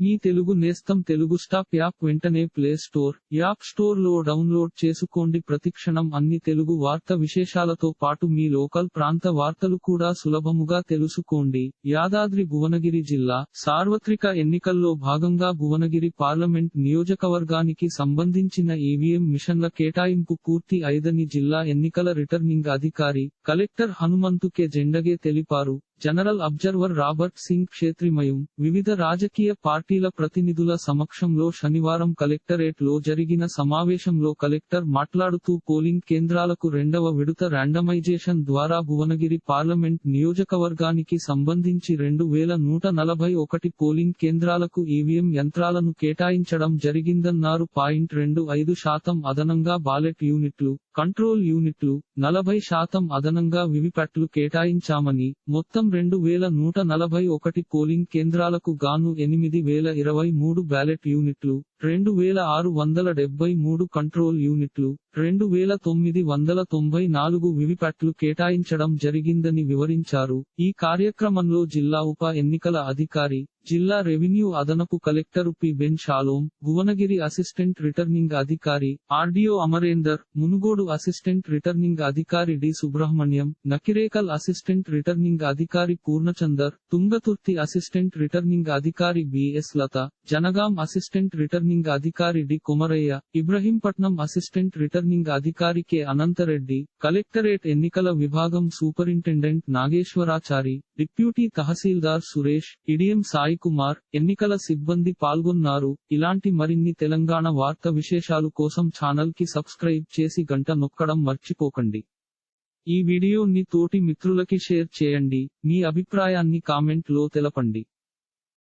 మీ తెలుగు నేస్తం Telugu stop app వెంటనే play store app స్టోర్లో డౌన్లోడ్ చేసుకోండి. ప్రతిక్షణం అన్ని తెలుగు వార్త విశేషాలతో పాటు మీ లోకల్ ప్రాంత వార్తలు కూడా సులభముగా తెలుసుకోండి. యాదాద్రి భువనగిరి జిల్లా సార్వత్రిక ఎన్నికల్లో భాగంగా భువనగిరి పార్లమెంట్ నియోజకవర్గానికి సంబంధించిన ఈవీఎం మిషన్ల కేటాయింపు పూర్తి అయిదని జిల్లా ఎన్నికల రిటర్నింగ్ అధికారి కలెక్టర్ హనుమంతు కె జెండగే తెలిపారు. General observer Robert Singh Kshetrimayum వివిధ రాజకీయ పార్టీల ప్రతినిధుల సమక్షంలో శనివారం కలెక్టరేట్లో జరిగిన సమావేశంలో కలెక్టర్ మాట్లాడుతూ పోలింగ్ కేంద్రాలకు రెండవ విడత ర్యాండమైజేషన్ ద్వారా భువనగిరి పార్లమెంట్ నియోజకవర్గానికి సంబంధించి రెండు వేల నూట నలభై ఒకటి పోలింగ్ కేంద్రాలకు ఈవీఎం యంత్రాలను కేటాయించడం జరిగిందన్నారు పాయింట్ రెండు ఐదు శాతం అదనంగా బాలెట్ యూనిట్లు. కంట్రోల్ యూనిట్లు నలభై శాతం అదనంగా వివిప్యాట్లు కేటాయించామని మొత్తం రెండు వేల నూట నలభై ఒకటి పోలింగ్ కేంద్రాలకు గాను ఎనిమిది వేల ఇరవై మూడు బ్యాలెట్ యూనిట్లు రెండు వేల ఆరు వందల డెబ్బై మూడు కంట్రోల్ యూనిట్లు రెండు వేల తొమ్మిది వందల తొంభై నాలుగు వివిప్యాట్లు కేటాయించడం జరిగిందని వివరించారు. ఈ కార్యక్రమంలో జిల్లా ఉప ఎన్నికల అధికారి జిల్లా రెవెన్యూ అదనపు collector P. Ben Shalom Bhuvanagiri assistant returning అధికారి RDO Amarender Munugode assistant returning అధికారి D. Subrahmanyam Nakrekal assistant returning అధికారి పూర్ణచందర్ తుంగతుర్తి అసిస్టెంట్ రిటర్నింగ్ అధికారి BS Latha Jangaon assistant returning returning అధికారి D. Kumaraiah Ibrahimpatnam assistant returning అధికారి కె. అనంతరెడ్డి కలెక్టరేట్ ఎన్నికల విభాగం సూపరింటెండెంట్ నాగేశ్వరాచారి డిప్యూటీ తహసీల్దార్ సురేష్ ఇడియం సాయి కుమార్ ఎన్నికల సిబ్బంది పాల్గొన్నారు. ఇలాంటి మరిన్ని తెలంగాణ వార్త విశేషాలు కోసం ఛానల్కి సబ్స్క్రైబ్ చేసి గంట నొక్కడం మర్చిపోకండి. ఈ వీడియోని తోటి మిత్రులకి షేర్ చేయండి. మీ అభిప్రాయాన్ని కామెంట్లో తెలపండి.